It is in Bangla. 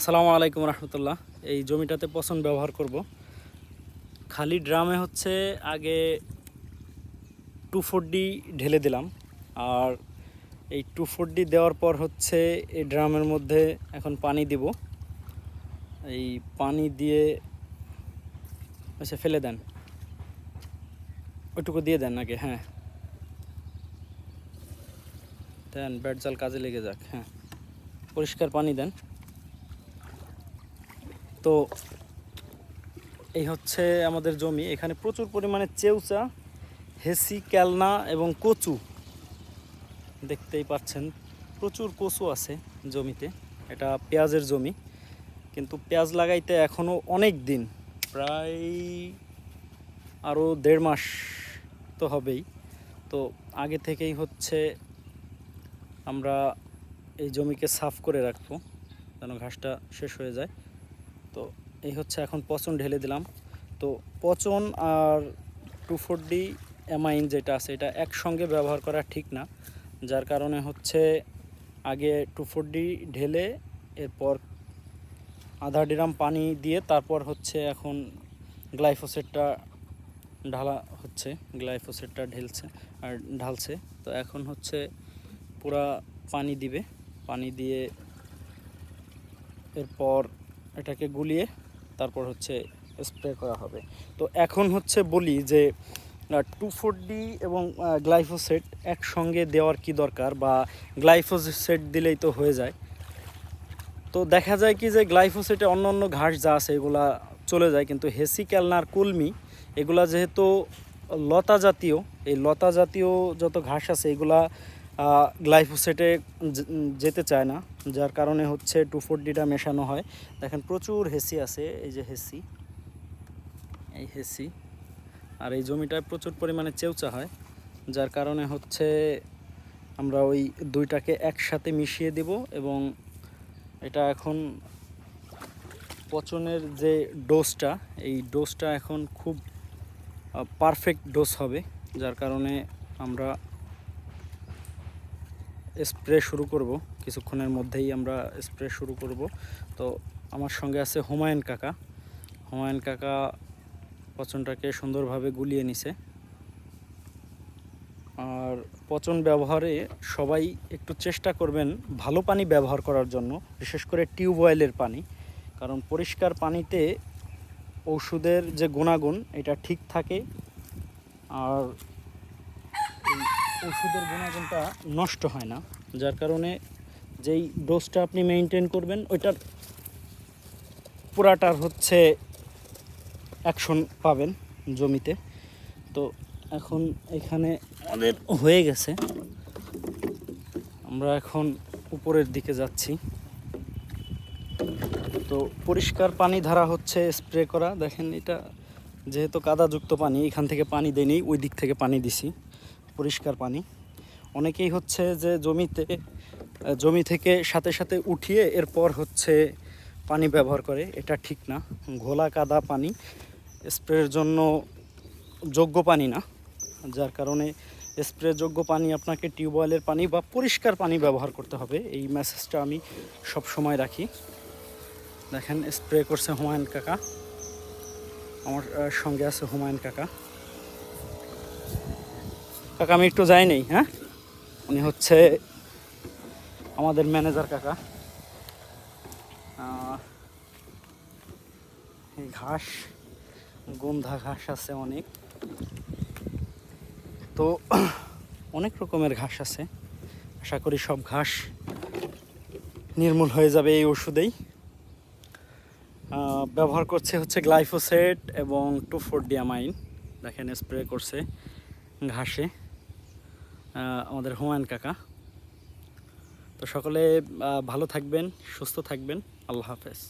আসসালামু আলাইকুম রহমতুল্লাহ। এই জমিটাতে পছন্দ ব্যবহার করব। খালি ড্রামে হচ্ছে আগে টু ডি ঢেলে দিলাম। আর এই টু ডি দেওয়ার পর হচ্ছে এই ড্রামের মধ্যে এখন পানি দিব। এই পানি দিয়ে আচ্ছা ফেলে দেন। ওইটুকু দিয়ে দেন আগে হ্যাঁ। দেন, ব্যাট জাল কাজে লেগে যাক হ্যাঁ। পরিষ্কার পানি দেন। তো এই হচ্ছে আমাদের জমি। এখানে প্রচুর পরিমাণে চেউচা, হেসি, ক্যালনা এবং কচু দেখতেই পাচ্ছেন। প্রচুর কচু আছে জমিতে। এটা পেঁয়াজের জমি। কিন্তু পেঁয়াজ লাগাইতে এখনও অনেক দিন, প্রায় আরও দেড় মাস তো হবেই। তো আগে থেকেই হচ্ছে আমরা এই জমিকে সাফ করে রাখব, যেন ঘাসটা শেষ হয়ে যায়। তো এই হচ্ছে এখন পচন ঢেলে দিলাম। তো পচন আর টু ফোর ডি অ্যামাইন যেটা আছে, এটা একসঙ্গে ব্যবহার করা ঠিক না। যার কারণে হচ্ছে আগে টু ফোর ডি ঢেলে এরপর আধা ড্রাম পানি দিয়ে তারপর হচ্ছে এখন গ্লাইফোসেটটা ঢালা হচ্ছে, গ্লাইফোসেটটা ঢেলছে আর ঢালছে। তো এখন হচ্ছে পুরা পানি দিবে, পানি দিয়ে এরপর এটাকে গুলিয়ে তারপর হচ্ছে স্প্রে করা হবে। তো এখন হচ্ছে বলি যে টু ফোর ডি এবং গ্লাইফোসেট একসঙ্গে দেওয়ার কি দরকার বা গ্লাইফোসেট দিলেই তো হয়ে যায়। তো দেখা যায় কি যে গ্লাইফোসেটে অন্য অন্য ঘাস যা আছে এগুলা চলে যায়, কিন্তু হেসি ক্যালনার কুলমি, এগুলা যেহেতু লতা জাতীয়, এই লতা জাতীয় যত ঘাস আছে এগুলা গ্লাইফোসেটে যেতে চায় না, যার কারণে হচ্ছে টু ফোর ডিটা মেশানো হয়। দেখেন প্রচুর হেসি আছে, এই যে হেসি। এই হেসি। আর এই জমিটায় প্রচুর পরিমাণে চেউচা হয়, যার কারণে হচ্ছে আমরা ওই দুইটাকে একসাথে মিশিয়ে দিব এবং এটা এখন পচনের যে ডোজটা, এই ডোজটা এখন খুব পারফেক্ট ডোজ হবে, যার কারণে আমরা স্প্রে শুরু করব। কিছুক্ষণের মধ্যেই আমরা স্প্রে শুরু করব। তো আমার সঙ্গে আছে হুমায়ুন কাকা। হুমায়ুন কাকা পচনটাকে সুন্দরভাবে গুলিয়ে নিছে। আর পচন ব্যবহারে সবাই একটু চেষ্টা করবেন ভালো পানি ব্যবহার করার জন্য, বিশেষ করে টিউবওয়েলের পানি। কারণ পরিষ্কার পানিতে ওষুধের যে গুণাগুণ, এটা ঠিক থাকে। আর ওষুধের গুণাগুণটা নষ্ট হয় না। যার কারণে যেই ডোজটা আপনি মেনটেন করবেন, ওইটার পুরাটার হচ্ছে অ্যাকশন পাবেন জমিতে। তো এখন এখানে আমাদের হয়ে গেছে। আমরা এখন উপরের দিকে যাচ্ছি। তো পরিষ্কার পানি ধারা হচ্ছে স্প্রে করা। দেখেন এটা যেহেতু কাদাযুক্ত পানি, এখান থেকে পানি দেয়নি, ওই দিক থেকে পানি দিছি। পরিষ্কার পানি। অনেকেই হচ্ছে যে জমিতে, জমি থেকে সাথে সাথে উঠিয়ে এরপর হচ্ছে পানি ব্যবহার করে। এটা ঠিক না। ঘোলা কাদা পানি, স্প্রের জন্য যোগ্য পানি না। যার কারণে স্প্রে যোগ্য পানি আপনাকে টিউবওয়েলের পানি বা পরিষ্কার পানি ব্যবহার করতে হবে। এই মেসেজটা আমি সব সময় রাখি। দেখেন, স্প্রে করছে হুমায়ুন কাকা। আমার সঙ্গে আছে হুমায়ুন কাকা। কাকা, আমি একটু যাই নেই হ্যাঁ? উনি হচ্ছে আমাদের ম্যানেজার কাকা। ঘাস, গন্ধা ঘাস আছে অনেক। তো অনেক রকমের ঘাস আছে। আশা করি সব ঘাস নির্মূল হয়ে যাবে এই ওষুধেই। ব্যবহার করছে হচ্ছে গ্লাইফোসেট এবং টু ফোর ডিয়ামাইন দেখেন স্প্রে করছে ঘাসে। আমাদের হুমায়ুন কাকা। তো সকলে ভালো থাকবেন সুস্থ থাকবেন। আল্লাহ হাফেজ।